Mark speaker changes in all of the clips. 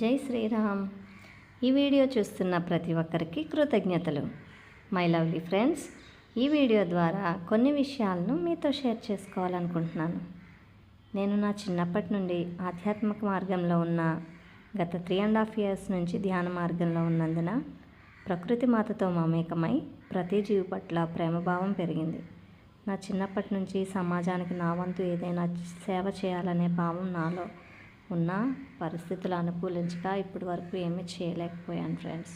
Speaker 1: జై శ్రీరామ్. ఈ వీడియో చూస్తున్న ప్రతి ఒక్కరికి కృతజ్ఞతలు. మై లవ్లీ ఫ్రెండ్స్ ఈ వీడియో ద్వారా కొన్ని విషయాలను మీతో షేర్ చేసుకోవాలనుకుంటున్నాను. నేను నా చిన్నప్పటి నుండి ఆధ్యాత్మిక మార్గంలో ఉన్న గత త్రీ అండ్ హాఫ్ ఇయర్స్ నుంచి ధ్యాన మార్గంలో ఉన్నందున ప్రకృతి మాతతో మమేకమై ప్రతి జీవి పట్ల ప్రేమభావం పెరిగింది. నా చిన్నప్పటి నుంచి సమాజానికి నా వంతు ఏదైనా సేవ చేయాలనే భావం నాలో ఉన్న పరిస్థితులు అనుకూలించక ఇప్పటి వరకు ఏమీ చేయలేకపోయాను ఫ్రెండ్స్.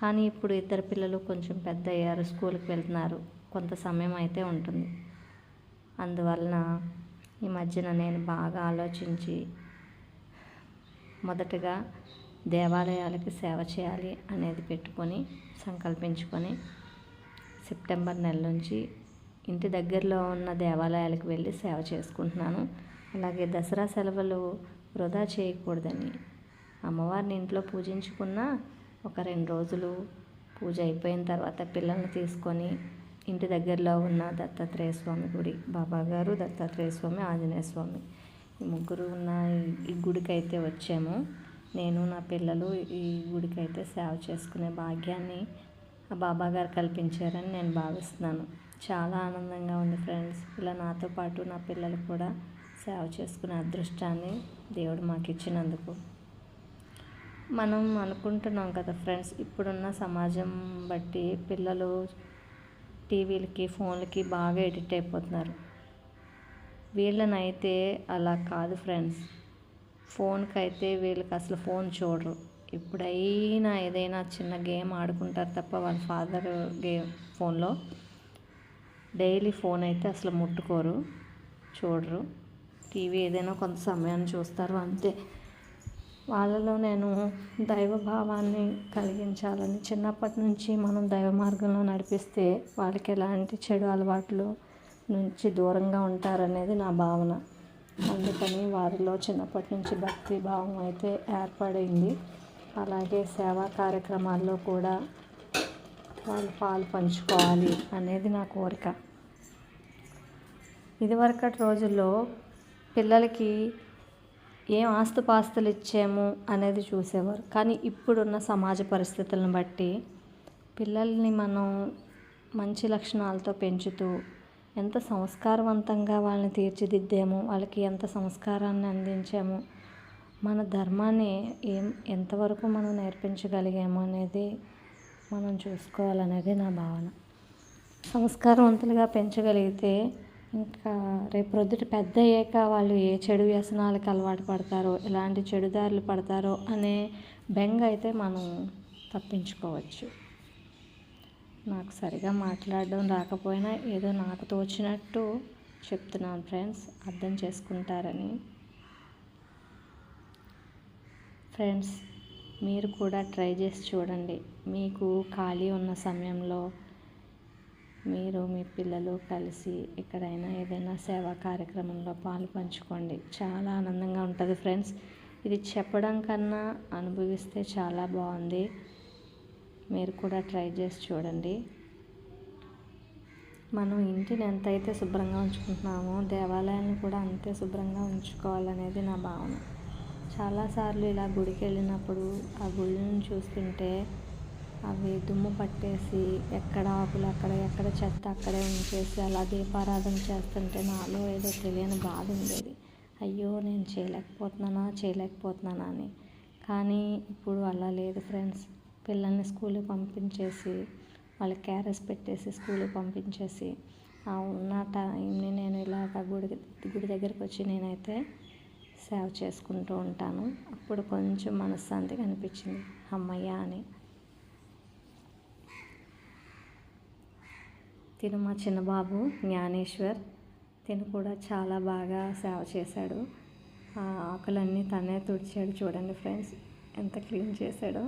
Speaker 1: కానీ ఇప్పుడు ఇద్దరు పిల్లలు కొంచెం పెద్ద అయ్యారు స్కూల్కి వెళ్తున్నారు. కొంత సమయం అయితే ఉంటుంది. అందువలన ఈ మధ్యన నేను బాగా ఆలోచించి మొదటగా దేవాలయాలకి సేవ చేయాలి అనేది పెట్టుకొని సంకల్పించుకొని సెప్టెంబర్ నెల నుంచి ఇంటి దగ్గరలో ఉన్న దేవాలయాలకు వెళ్ళి సేవ చేసుకుంటున్నాను. అలాగే దసరా సెలవులు వృధా చేయకూడదని. అమ్మవారిని ఇంట్లో పూజించుకున్న ఒక రెండు రోజులు పూజ అయిపోయిన తర్వాత పిల్లల్ని తీసుకొని ఇంటి దగ్గరలో ఉన్న దత్తాత్రేయ స్వామి గుడి బాబా గారు దత్తాత్రేయ స్వామి ఆంజనేయ స్వామి. ఈ ముగ్గురు ఉన్న ఈ- గుడికి అయితే వచ్చాము. నేను నా పిల్లలు ఈ గుడికి అయితే సేవ చేసుకునే భాగ్యాన్ని ఆ బాబా గారు కల్పించారని నేను భావిస్తున్నాను. చాలా ఆనందంగా ఉంది ఫ్రెండ్స్. ఇలా నాతో పాటు నా పిల్లలు కూడా సేవ చేసుకునే అదృష్టాన్ని దేవుడు మాకు ఇచ్చినందుకు మనం అనుకుంటున్నాం కదా ఫ్రెండ్స్ ఇప్పుడున్న సమాజం బట్టి పిల్లలు టీవీలకి ఫోన్లకి బాగా ఎడిట్ అయిపోతున్నారు. వీళ్ళనైతే అలా కాదు ఫ్రెండ్స్. ఫోన్కి అయితే వీళ్ళకి అసలు ఫోన్ చూడరు. ఎప్పుడైనా ఏదైనా చిన్న గేమ్ ఆడుకుంటారు తప్ప వాళ్ళ ఫాదర్ గేమ్ ఫోన్లో డైలీ ఫోన్ అయితే అసలు ముట్టుకోరు చూడరు. టీవీ ఏదైనా కొంత సమయాన్ని చూస్తారు అంతే. వాళ్ళలో నేను దైవ భావాన్ని కలిగించాలని చిన్నప్పటి నుంచి మనం దైవ మార్గంలో నడిపిస్తే వాళ్ళకి ఎలాంటి చెడు అలవాట్లు నుంచి దూరంగా ఉంటారనేది నా భావన. అందుకని వారిలో చిన్నప్పటి నుంచి భక్తి భావం అయితే ఏర్పడింది. అలాగే సేవా కార్యక్రమాల్లో కూడా వాళ్ళు పాలు పంచుకోవాలి అనేది నా కోరిక. ఇదివరకటి రోజుల్లో పిల్లలకి ఏం ఆస్తుపాస్తులు ఇచ్చాము అనేది చూసేవారు. కానీ ఇప్పుడున్న సమాజ పరిస్థితులను బట్టి పిల్లల్ని మనం మంచి లక్షణాలతో పెంచుతూ ఎంత సంస్కారవంతంగా వాళ్ళని తీర్చిదిద్దాము వాళ్ళకి ఎంత సంస్కారాన్ని అందించాము మన ధర్మాన్ని ఏం ఎంతవరకు మనం నేర్పించగలిగాము అనేది మనం చూసుకోవాలనేది నా భావన. సంస్కారవంతులుగా పెంచగలిగితే ఇంకా రేపు ప్రొద్దుట పెద్ద అయ్యాక వాళ్ళు ఏ చెడు వ్యసనాలకు అలవాటు పడతారో ఎలాంటి చెడుదారులు పడతారో అనే బెంగ అయితే మనం తప్పించుకోవచ్చు. నాకు సరిగా మాట్లాడడం రాకపోయినా ఏదో నాకు తోచినట్టు చెప్తున్నాను ఫ్రెండ్స్ అర్థం చేసుకుంటారని. ఫ్రెండ్స్ మీరు కూడా ట్రై చేసి చూడండి. మీకు ఖాళీ ఉన్న సమయంలో మీరు మీ పిల్లలు కలిసి ఎక్కడైనా ఏదైనా సేవా కార్యక్రమంలో పాలు పంచుకోండి చాలా ఆనందంగా ఉంటుంది ఫ్రెండ్స్. ఇది చెప్పడం కన్నా అనుభవిస్తే చాలా బాగుంది. మీరు కూడా ట్రై చేసి చూడండి. మనం ఇంటిని ఎంతైతే శుభ్రంగా ఉంచుకుంటున్నామో దేవాలయాన్ని కూడా అంతే శుభ్రంగా ఉంచుకోవాలనేది నా భావన. చాలాసార్లు ఇలా గుడికి వెళ్ళినప్పుడు ఆ గుళ్ళను చూస్తుంటే అవి దుమ్ము పట్టేసి ఎక్కడ ఆకులు అక్కడ ఎక్కడ చెత్త అక్కడే ఉంచేసి అలా దీపారాధన చేస్తుంటే నాలో ఏదో తెలియని బాధ ఉండేది. అయ్యో నేను చేయలేకపోతున్నానా చేయలేకపోతున్నానా అని. కానీ ఇప్పుడు అలా లేదు ఫ్రెండ్స్. పిల్లల్ని స్కూల్కి పంపించేసి వాళ్ళకి క్యారెస్ పెట్టేసి స్కూల్కి పంపించేసి ఆ ఉన్న టైంని నేను ఇలాగ గుడి గుడి దగ్గరికి వచ్చి నేనైతే సేవ చేసుకుంటూ ఉంటాను. అప్పుడు కొంచెం మనశ్శాంతి కనిపించింది అమ్మయ్య అని. తిను మా చిన్నబాబు జ్ఞానేశ్వర్. తిను కూడా చాలా బాగా సేవ చేశాడు. ఆ ఆకులన్నీ తనే తుడిచాడు చూడండి ఫ్రెండ్స్ ఎంత క్లీన్ చేశాడో.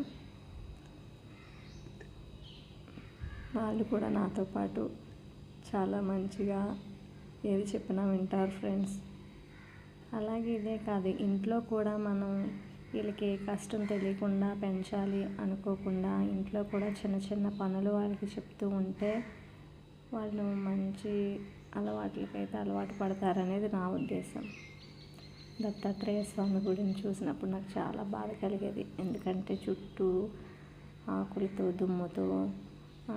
Speaker 1: వాళ్ళు కూడా నాతో పాటు చాలా మంచిగా ఏది చెప్పినా వింటారు ఫ్రెండ్స్. అలాగే ఇదే కాదు ఇంట్లో కూడా మనం వీళ్ళకి కష్టం తెలియకుండా పెంచాలి అనుకోకుండా ఇంట్లో కూడా చిన్న చిన్న పనులు వాళ్ళకి చెప్తూ ఉంటే వాళ్ళు మంచి అలవాట్లకైతే అలవాటు పడతారనేది నా ఉద్దేశం. దత్తాత్రేయ స్వామి గుడిని చూసినప్పుడు నాకు చాలా బాధ కలిగేది. ఎందుకంటే చుట్టూ ఆకులతో దుమ్ముతో ఆ,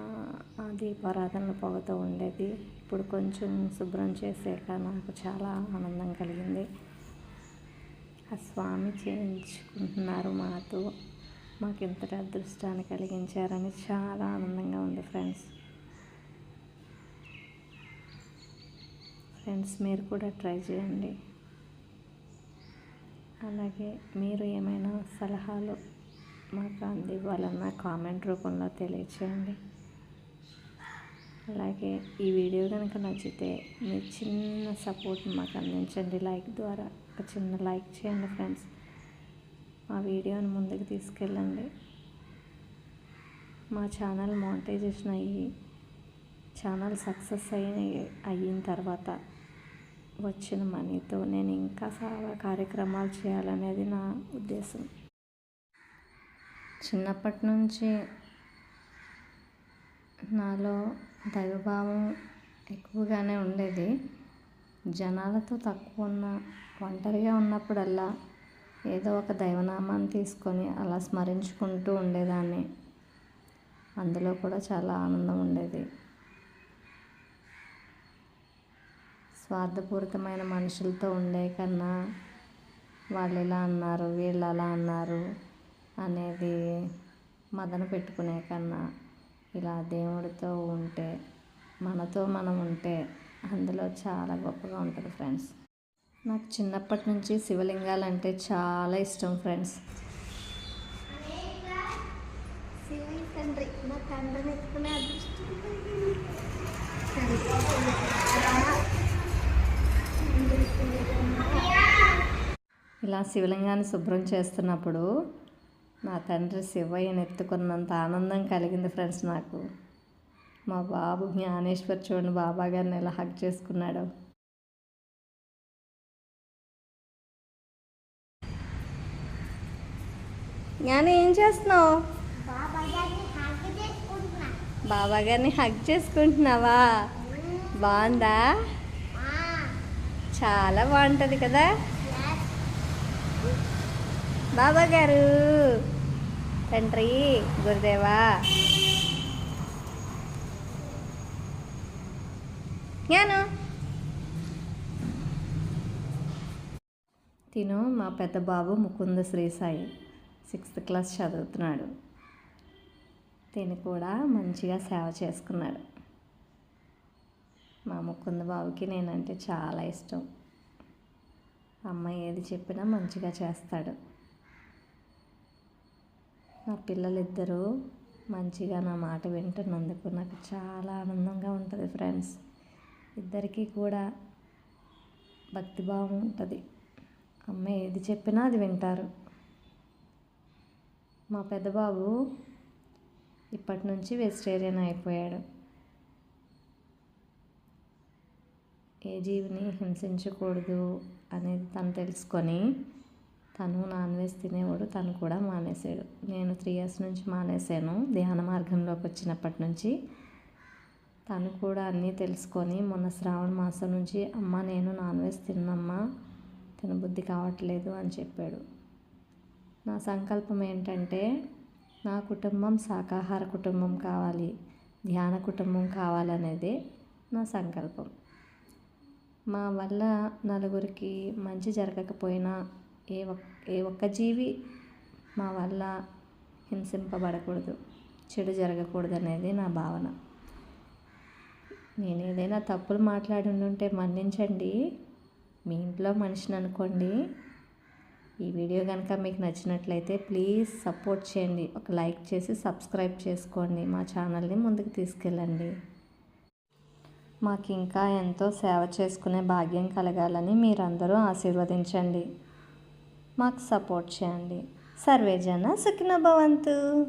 Speaker 1: దీపారాధనలు పొగతో ఉండేది. ఇప్పుడు కొంచెం శుభ్రం చేసాక నాకు చాలా ఆనందం కలిగింది. ఆ స్వామి చేయించుకుంటున్నారు మాతో. మాకు ఇంతటి అదృష్టాన్ని కలిగించారని చాలా ఆనందంగా ఉంది ఫ్రెండ్స్. ఫ్రెండ్స్ మీరు కూడా ట్రై చేయండి. అలాగే మీరు ఏమైనా సలహాలు మాకు అందివ్వాలన్నా కామెంట్ రూపంలో తెలియచేయండి. అలాగే ఈ వీడియో కనుక నచ్చితే మీ చిన్న సపోర్ట్ మాకు అందించండి. లైక్ ద్వారా ఒక చిన్న లైక్ చేయండి ఫ్రెండ్స్. మా వీడియోని ముందుకు తీసుకెళ్ళండి. మా ఛానల్ మోనిటైజేషన్ అయ్యి ఛానల్ సక్సెస్ అయిన అయిన తర్వాత వచ్చిన మనీతో నేను ఇంకా చాలా కార్యక్రమాలు చేయాలనేది నా ఉద్దేశం. చిన్నప్పటి నుంచి నాలో దైవభావం ఎక్కువగానే ఉండేది. జనాలతో తక్కువ ఉన్న ఒంటరిగా ఉన్నప్పుడల్లా ఏదో ఒక దైవనామాన్ని తీసుకొని అలా స్మరించుకుంటూ ఉండేదాన్ని. అందులో కూడా చాలా ఆనందం ఉండేది. స్వార్థపూరితమైన మనుషులతో ఉండే కన్నా వాళ్ళు ఇలా అన్నారు? వీళ్ళు అలా అన్నారు? అనేది మదన పెట్టుకునే కన్నా ఇలా దేవుడితో ఉంటే మనతో మనం ఉంటే అందులో చాలా గొప్పగా ఉంటుంది ఫ్రెండ్స్. నాకు చిన్నప్పటి నుంచి శివలింగాలు అంటే చాలా ఇష్టం ఫ్రెండ్స్.
Speaker 2: తండ్రి నా తండ్రిని ఎత్తుకునే అదృష్టం.
Speaker 1: ఇలా శివలింగాన్ని శుభ్రం చేస్తున్నప్పుడు నా తండ్రి శివయ్యని ఎత్తుకున్నంత ఆనందం కలిగింది ఫ్రెండ్స్ నాకు. మా బాబు జ్ఞానేశ్వర్ చూడండి బాబా గారిని ఎలా హక్ చేసుకున్నాడు. జ్ఞానం ఏం చేస్తున్నావు?
Speaker 2: బాబా గారిని
Speaker 1: హక్ చేసుకుంటున్నావా? బాగుందా? చాలా బాగుంటుంది కదా. బాబా గారు తండ్రి గురుదేవా. జ్ఞాను. తిను మా పెద్ద బాబు ముకుంద శ్రీసాయి. సిక్స్త్ క్లాస్ చదువుతున్నాడు. తిని కూడా మంచిగా సేవ చేసుకున్నాడు. మా ముకుంద బాబుకి నేనంటే చాలా ఇష్టం. అమ్మ ఏది చెప్పినా మంచిగా చేస్తాడు. నా పిల్లలిద్దరూ మంచిగా నా మాట వింటున్నందుకు నాకు చాలా ఆనందంగా ఉంటుంది ఫ్రెండ్స్. ఇద్దరికీ కూడా భక్తిభావం ఉంటుంది. అమ్మ ఏది చెప్పినా అది వింటారు. మా పెద్దబాబు ఇప్పటి నుంచి వెజిటేరియన్ అయిపోయాడు. ఏ జీవిని హింసించకూడదు అనేది తను తెలుసుకొని తను నాన్ వెజ్ తినేవాడు తను కూడా మానేశాడు. నేను త్రీ ఇయర్స్ నుంచి మానేశాను ధ్యాన మార్గంలోకి వచ్చినప్పటి నుంచి. తను కూడా అన్నీ తెలుసుకొని మొన్న శ్రావణ మాసం నుంచి అమ్మ నేను నాన్ వెజ్ తిన్నమ్మా తినబుద్ధి కావట్లేదు అని చెప్పాడు. నా సంకల్పం ఏంటంటే నా కుటుంబం శాకాహార కుటుంబం కావాలి ధ్యాన కుటుంబం కావాలనేదే నా సంకల్పం. మా వల్ల నలుగురికి మంచి జరగకపోయినా ఏ ఒక్ ఏ ఒక్క జీవి మా వల్ల హింసింపబడకూడదు చెడు జరగకూడదు అనేది నా భావన. నేను ఏదైనా తప్పులు మాట్లాడి ఉంటే మన్నించండి. మీ ఇంట్లో మనిషిని అనుకోండి. ఈ వీడియో కనుక మీకు నచ్చినట్లయితే ప్లీజ్ సపోర్ట్ చేయండి. ఒక లైక్ చేసి సబ్స్క్రైబ్ చేసుకోండి. మా ఛానల్ని ముందుకు తీసుకెళ్ళండి. మాకు ఇంకా ఎంతో సేవ చేసుకునే భాగ్యం కలగాలని మీరందరూ ఆశీర్వదించండి. మాకు సపోర్ట్ చేయండి. సర్వేజన సుఖిన భవంతు.